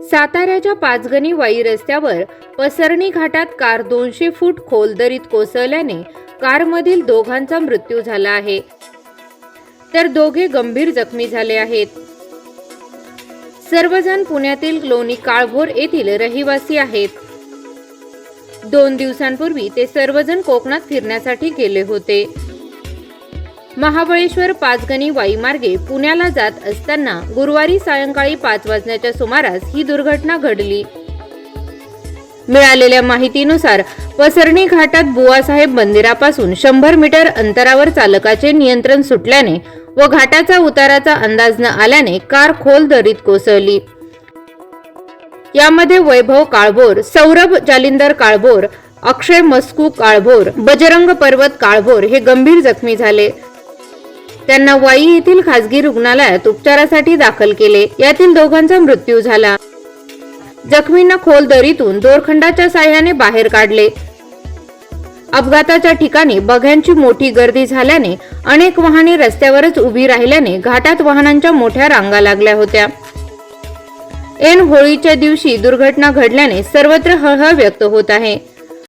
साताऱ्याच्या पाचगणी वाई रस्त्यावर पसरणी घाटात कार दोनशे फूट खोल दरीत कोसळल्याने कारमधील दोघांचा मृत्यू झाला आहे. तर दोघे गंभीर जखमी झाले आहेत. सर्वजण पुण्यातील लोणी काळभोर येथील रहिवासी आहेत. दोन दिवसांपूर्वी ते सर्वजण कोकणात फिरण्यासाठी गेले होते. महाबळेश्वर पाचगणी वाईमार्गे पुण्याला जात असताना गुरुवारी सायंकाळी पाच वाजण्याच्या सुमारास ही दुर्घटना घडली. मिळालेल्या माहितीनुसार पसरणी घाटात बुवासाहेब मंदिरापासून शंभर मीटर अंतरावर चालकाचे नियंत्रण सुटल्याने व घाटाचा उताराचा अंदाज न आल्याने कार खोल दरीत कोसळली. यामध्ये वैभव काळभोर सौरभ जालिंदर काळभोर अक्षय मस्कू काळभोर बजरंग पर्वत काळभोर हे गंभीर जखमी झाले. त्यांना वाई येथील खासगी रुग्णालयात उपचारासाठी दाखल केले. यातील दोघांचा मृत्यू झाला. जखमींना खोल दरीतून दोरखंडाच्या साह्याने बाहेर काढले. अपघाताच्या ठिकाणी बघ्यांची मोठी गर्दी झाल्याने अनेक वाहने रस्त्यावरच उभी राहिल्याने घाटात वाहनांच्या मोठ्या रांगा लागल्या होत्या. ऐन होळीच्या दिवशी दुर्घटना घडल्याने सर्वत्र हळहळ व्यक्त होत आहे.